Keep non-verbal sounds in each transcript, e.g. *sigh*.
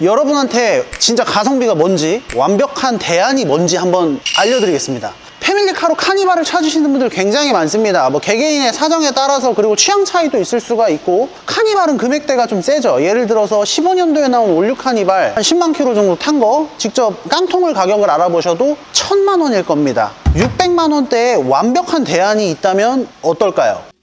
여러분한테 진짜 가성비가 뭔지 완벽한 대안이 뭔지 한번 알려드리겠습니다. 패밀리카로 카니발을 찾으시는 분들 굉장히 많습니다. 뭐 개개인의 사정에 따라서 그리고 취향 차이도 있을 수가 있고 카니발은 금액대가 좀 세죠. 예를 들어서 15년도에 나온 올류 카니발 한 10만 킬로 정도 탄 거 직접 깡통을 가격을 알아보셔도 1000만 원일 겁니다. 600만 원대에 완벽한 대안이 있다면 어떨까요?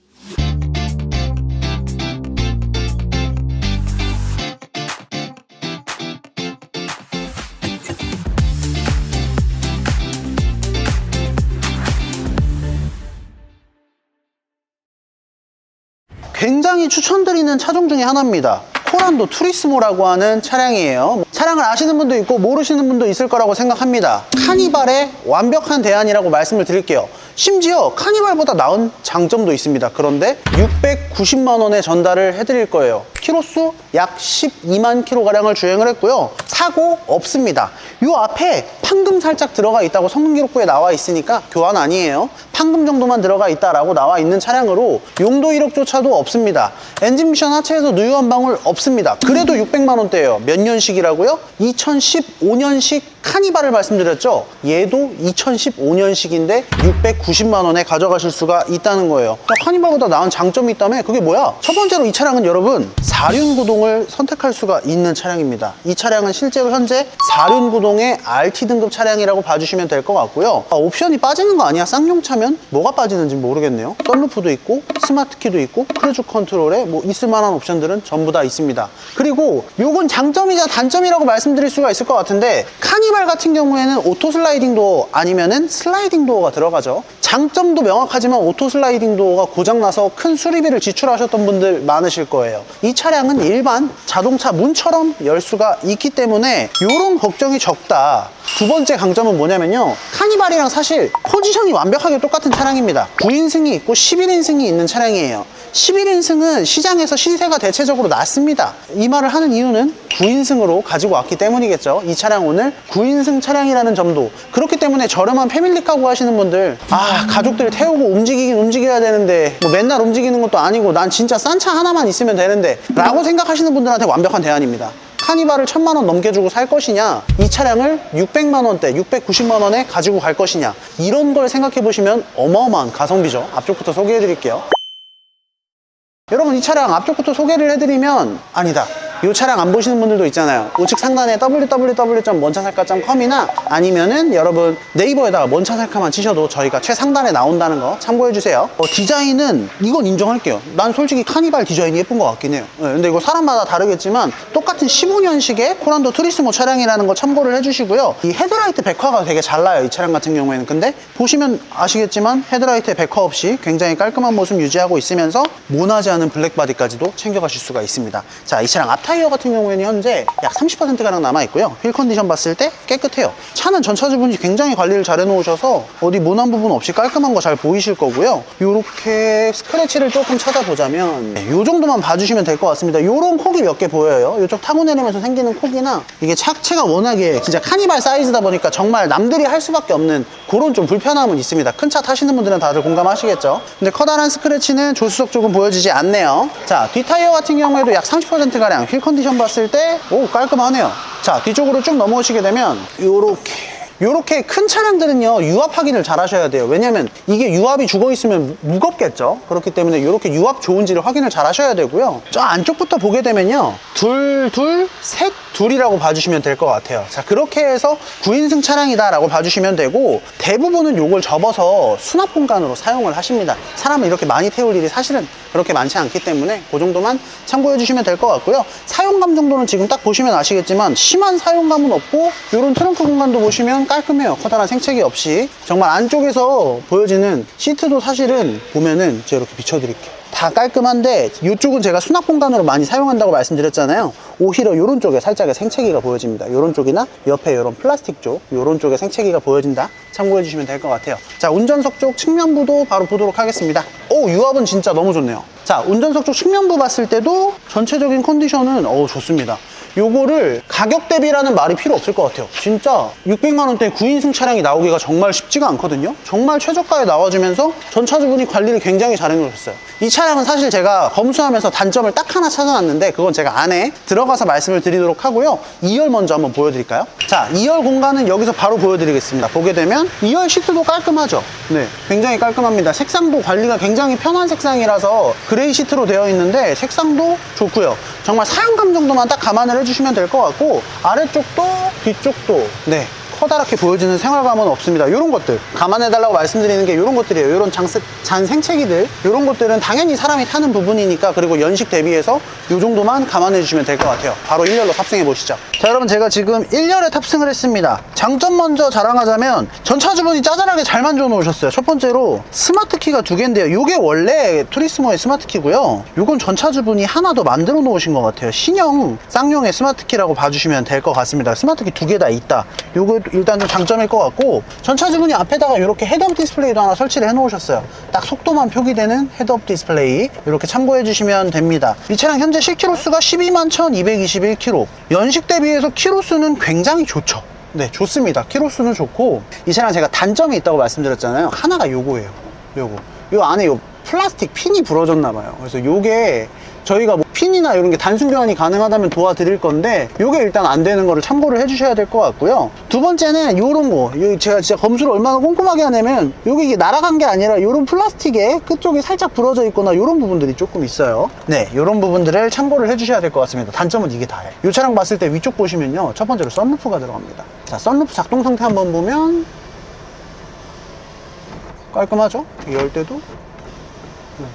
굉장히 추천드리는 차종 중에 하나입니다. 코란도 투리스모라고 하는 차량이에요. 차량을 아시는 분도 있고 모르시는 분도 있을 거라고 생각합니다. 카니발의 완벽한 대안이라고 말씀을 드릴게요. 심지어 카니발보다 나은 장점도 있습니다. 그런데 690만 원에 전달을 해드릴 거예요. 키로수 약 12만 킬로가량을 주행을 했고요. 사고 없습니다. 요 앞에 판금 살짝 들어가 있다고 성능 기록부에 나와 있으니까 교환 아니에요. 판금 정도만 들어가 있다라고 나와 있는 차량으로 용도 이력조차도 없습니다. 엔진 미션 하체에서 누유 한 방울 없습니다. 그래도 600만 원대예요. 몇 년식이라고요? 2015년식 카니발을 말씀드렸죠. 얘도 2015년식인데 690만 원에 가져가실 수가 있다는 거예요. 카니발보다 나은 장점이 있다면 그게 뭐야? 첫 번째로 이 차량은 여러분 4륜 구동을 선택할 수가 있는 차량입니다. 이 차량은 실제로 현재 4륜 구동의 RT 등급 차량이라고 봐주시면 될 것 같고요. 아, 옵션이 빠지는 거 아니야? 쌍용차면 뭐가 빠지는지 모르겠네요. 썬루프도 있고 스마트 키도 있고 크루즈 컨트롤에 뭐 있을 만한 옵션들은 전부 다 있습니다. 그리고 요건 장점이자 단점이라고 말씀드릴 수가 있을 것 같은데 카니발 같은 경우에는 오토 슬라이딩 도어 아니면은 슬라이딩 도어가 들어가죠. 장점도 명확하지만 오토 슬라이딩 도어가 고장나서 큰 수리비를 지출하셨던 분들 많으실 거예요. 이 차량은 일반 자동차 문처럼 열 수가 있기 때문에 이런 걱정이 적다. 두 번째 강점은 뭐냐면요. 카니발이랑 사실 포지션이 완벽하게 똑같은 차량입니다. 9인승이 있고 11인승이 있는 차량이에요. 11인승은 시장에서 시세가 대체적으로 낮습니다. 이 말을 하는 이유는 9인승으로 가지고 왔기 때문이겠죠. 이 차량 오늘 9인승 차량이라는 점도 그렇기 때문에 저렴한 패밀리카고 하시는 분들 아 가족들 태우고 움직이긴 움직여야 되는데 뭐 맨날 움직이는 것도 아니고 난 진짜 싼 차 하나만 있으면 되는데 라고 생각하시는 분들한테 완벽한 대안입니다. 카니발을 천만 원 넘겨주고 살 것이냐 이 차량을 600만 원대 690만 원에 가지고 갈 것이냐 이런 걸 생각해 보시면 어마어마한 가성비죠 앞쪽부터 소개해 드릴게요 여러분 이 차량 앞쪽부터 소개를 해드리면 아니다 이 차량 안 보시는 분들도 있잖아요. 우측 상단에 www.뭔차살까.com이나 아니면은 여러분 네이버에다가 뭔차살까만 치셔도 저희가 최상단에 나온다는 거 참고해 주세요. 어, 디자인은 이건 인정할게요. 난 솔직히 카니발 디자인이 예쁜 것 같긴 해요. 네, 근데 이거 사람마다 다르겠지만 똑같은 15년식의 코란도 투리스모 차량이라는 거 참고를 해주시고요. 이 헤드라이트 백화가 되게 잘 나요 이 차량 같은 경우에는. 근데 보시면 아시겠지만 헤드라이트에 백화 없이 굉장히 깔끔한 모습 유지하고 있으면서 모나지 않은 블랙바디까지도 챙겨가실 수가 있습니다. 자 이 차량 앞 타이어 같은 경우에는 현재 약 30%가량 남아있고요. 휠 컨디션 봤을 때 깨끗해요. 차는 전차주분이 굉장히 관리를 잘 해놓으셔서 어디 모난 부분 없이 깔끔한 거 잘 보이실 거고요. 요렇게 스크래치를 조금 찾아보자면 네, 요 정도만 봐주시면 될 것 같습니다. 요런 콕이 몇 개 보여요? 요쪽 타고 내리면서 생기는 콕이나 이게 차체가 워낙에 진짜 카니발 사이즈다 보니까 정말 남들이 할 수밖에 없는 그런 좀 불편함은 있습니다. 큰 차 타시는 분들은 다들 공감하시겠죠? 근데 커다란 스크래치는 조수석 쪽은 보여지지 않네요. 자 뒷타이어 같은 경우에도 약 30%가량 휠 컨디션 봤을 때 오 깔끔하네요. 자 뒤쪽으로 쭉 넘어오시게 되면 요렇게. 요렇게 큰 차량들은요 유압 확인을 잘 하셔야 돼요. 왜냐면 이게 유압이 죽어 있으면 무겁겠죠? 그렇기 때문에 이렇게 유압 좋은지를 확인을 잘 하셔야 되고요. 저 안쪽부터 보게 되면요 둘 둘셋 둘이라고 봐주시면 될 것 같아요. 자 그렇게 해서 9인승 차량이다 라고 봐주시면 되고 대부분은 요걸 접어서 수납 공간으로 사용을 하십니다. 사람을 이렇게 많이 태울 일이 사실은 그렇게 많지 않기 때문에 그 정도만 참고해 주시면 될 것 같고요. 사용감 정도는 지금 딱 보시면 아시겠지만 심한 사용감은 없고 이런 트렁크 공간도 보시면 깔끔해요. 커다란 생채기 없이. 정말 안쪽에서 보여지는 시트도 사실은 보면은 제가 이렇게 비춰드릴게요 다 깔끔한데 이쪽은 제가 수납 공간으로 많이 사용한다고 말씀드렸잖아요. 오히려 이런 쪽에 살짝의 생채기가 보여집니다. 이런 쪽이나 옆에 이런 플라스틱 쪽 이런 쪽에 생채기가 보여진다? 참고해 주시면 될 것 같아요. 자 운전석 쪽 측면부도 바로 보도록 하겠습니다. 오 유압은 진짜 너무 좋네요. 자 운전석 쪽 측면부 봤을 때도 전체적인 컨디션은 어 좋습니다. 요거를 가격 대비라는 말이 필요 없을 것 같아요. 진짜 600만원대 9인승 차량이 나오기가 정말 쉽지가 않거든요. 정말 최저가에 나와주면서 전차주분이 관리를 굉장히 잘 해놓으셨어요 이 차량은 사실 제가 검수하면서 단점을 딱 하나 찾아놨는데 그건 제가 안에 들어가서 말씀을 드리도록 하고요. 2열 먼저 한번 보여드릴까요? 자, 2열 공간은 여기서 바로 보여드리겠습니다. 보게 되면 2열 시트도 깔끔하죠? 네, 굉장히 깔끔합니다. 색상도 관리가 굉장히 편한 색상이라서 그레이 시트로 되어 있는데 색상도 좋고요. 정말 사용감 정도만 딱 감안을 해주시면 될 것 같고 아래쪽도 뒤쪽도 네 커다랗게 보여지는 생활감은 없습니다. 이런 것들 감안해달라고 말씀드리는 게 이런 것들이에요. 이런 장색, 잔 생채기들 이런 것들은 당연히 사람이 타는 부분이니까 그리고 연식 대비해서 이 정도만 감안해 주시면 될 것 같아요. 바로 1열로 탑승해 보시죠. 자 여러분 제가 지금 1열에 탑승을 했습니다. 장점 먼저 자랑하자면 전차주분이 짜잘하게 잘 만들어 놓으셨어요. 첫 번째로 스마트 키가 두 개인데요. 이게 원래 투리스모의 스마트 키고요. 이건 전차주분이 하나 더 만들어 놓으신 것 같아요. 신형 쌍용의 스마트 키라고 봐주시면 될 것 같습니다. 스마트 키 두 개 다 있다. 요거 일단 좀 장점일 것 같고 전차주분이 앞에다가 이렇게 헤드업 디스플레이도 하나 설치를 해 놓으셨어요. 딱 속도만 표기되는 헤드업 디스플레이 이렇게 참고해 주시면 됩니다. 이 차량 현재 실키로수가 12만 1221km. 연식 대비해서 키로수는 굉장히 좋죠. 네, 좋습니다. 키로수는 좋고 이 차량 제가 단점이 있다고 말씀드렸잖아요. 하나가 요거예요. 요거. 요 안에 요 플라스틱 핀이 부러졌나 봐요. 그래서 요게 저희가 뭐 핀이나 이런 게 단순 교환이 가능하다면 도와드릴 건데 요게 일단 안 되는 거를 참고를 해주셔야 될 것 같고요. 두 번째는 요런 거. 요 제가 진짜 검수를 얼마나 꼼꼼하게 하냐면 요게 이게 날아간 게 아니라 요런 플라스틱에 끝쪽이 살짝 부러져 있거나 요런 부분들이 조금 있어요. 네, 요런 부분들을 참고를 해주셔야 될 것 같습니다. 단점은 이게 다예요. 요 차량 봤을 때 위쪽 보시면요. 첫 번째로 썬루프가 들어갑니다. 자, 썬루프 작동 상태 한번 보면 깔끔하죠? 열 때도 네,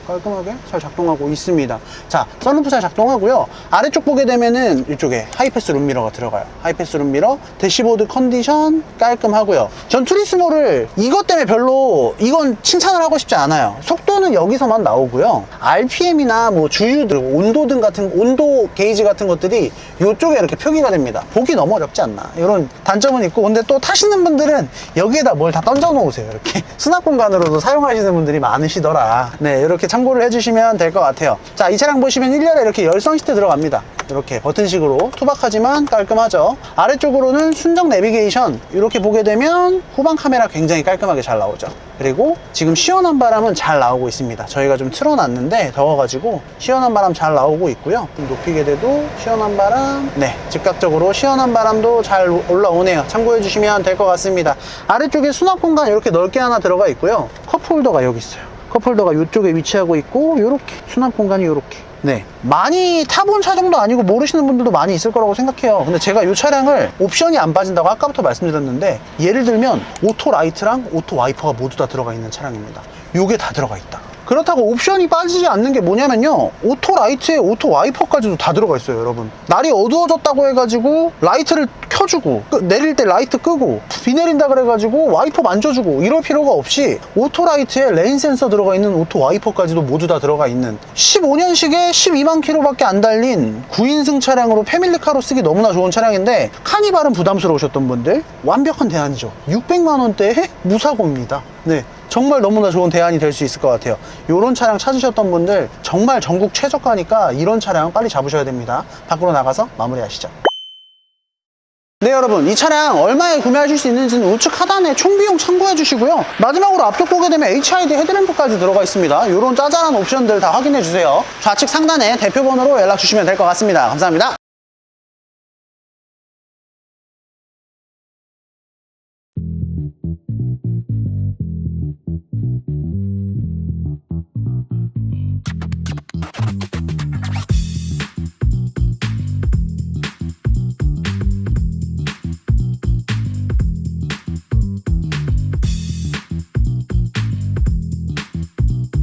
깔끔하게 잘 작동하고 있습니다. 자, 썬루프 잘 작동하고요. 아래쪽 보게 되면은 이쪽에 하이패스 룸미러가 들어가요. 하이패스 룸미러, 대시보드 컨디션 깔끔하고요. 전 투리스모를 이것 때문에 별로 이건 칭찬을 하고 싶지 않아요. 속 도는 여기서만 나오고요. RPM이나 뭐 주유들, 온도 등 같은 온도 게이지 같은 것들이 이쪽에 이렇게 표기가 됩니다. 보기 너무 어렵지 않나. 이런 단점은 있고 근데 또 타시는 분들은 여기에다 뭘 다 던져 놓으세요. 이렇게 *laughs* 수납 공간으로도 사용하시는 분들이 많으시더라. 네, 이렇게 참고를 해주시면 될 것 같아요. 자, 이 차량 보시면 1열에 이렇게 열선 시트 들어갑니다. 이렇게 버튼식으로 투박하지만 깔끔하죠. 아래쪽으로는 순정 내비게이션 이렇게 보게 되면 후방 카메라 굉장히 깔끔하게 잘 나오죠. 그리고 지금 시원한 바람은 잘 나오고 있습니다. 저희가 좀 틀어놨는데 더워가지고 시원한 바람 잘 나오고 있고요. 좀 높이게 돼도 시원한 바람, 네, 즉각적으로 시원한 바람도 잘 올라오네요. 참고해 주시면 될 것 같습니다. 아래쪽에 수납 공간 이렇게 넓게 하나 들어가 있고요. 컵홀더가 여기 있어요. 컵홀더가 이쪽에 위치하고 있고 이렇게 수납 공간이 이렇게 네. 많이 타본 차종도 아니고 모르시는 분들도 많이 있을 거라고 생각해요. 근데 제가 이 차량을 옵션이 안 빠진다고 아까부터 말씀드렸는데 예를 들면 오토 라이트랑 오토 와이퍼가 모두 다 들어가 있는 차량입니다. 요게 다 들어가 있다. 그렇다고 옵션이 빠지지 않는 게 뭐냐면요. 오토 라이트에 오토 와이퍼까지도 다 들어가 있어요 여러분. 날이 어두워졌다고 해가지고 라이트를 켜주고 끄- 내릴 때 라이트 끄고 비 내린다 그래가지고 와이퍼 만져주고 이럴 필요가 없이 오토 라이트에 레인 센서 들어가 있는 오토 와이퍼까지도 모두 다 들어가 있는 15년식에 12만 킬로밖에 안 달린 9인승 차량으로 패밀리카로 쓰기 너무나 좋은 차량인데 카니발은 부담스러우셨던 분들 완벽한 대안이죠 600만 원대의 무사고입니다 네 정말 너무나 좋은 대안이 될 수 있을 것 같아요. 이런 차량 찾으셨던 분들 정말 전국 최저가니까 이런 차량 빨리 잡으셔야 됩니다. 밖으로 나가서 마무리하시죠. 네 여러분 이 차량 얼마에 구매하실 수 있는지는 우측 하단에 총비용 참고해 주시고요. 마지막으로 앞쪽 보게 되면 HID 헤드램프까지 들어가 있습니다. 이런 짜잘한 옵션들 다 확인해 주세요. 좌측 상단에 대표 번호로 연락 주시면 될 것 같습니다. 감사합니다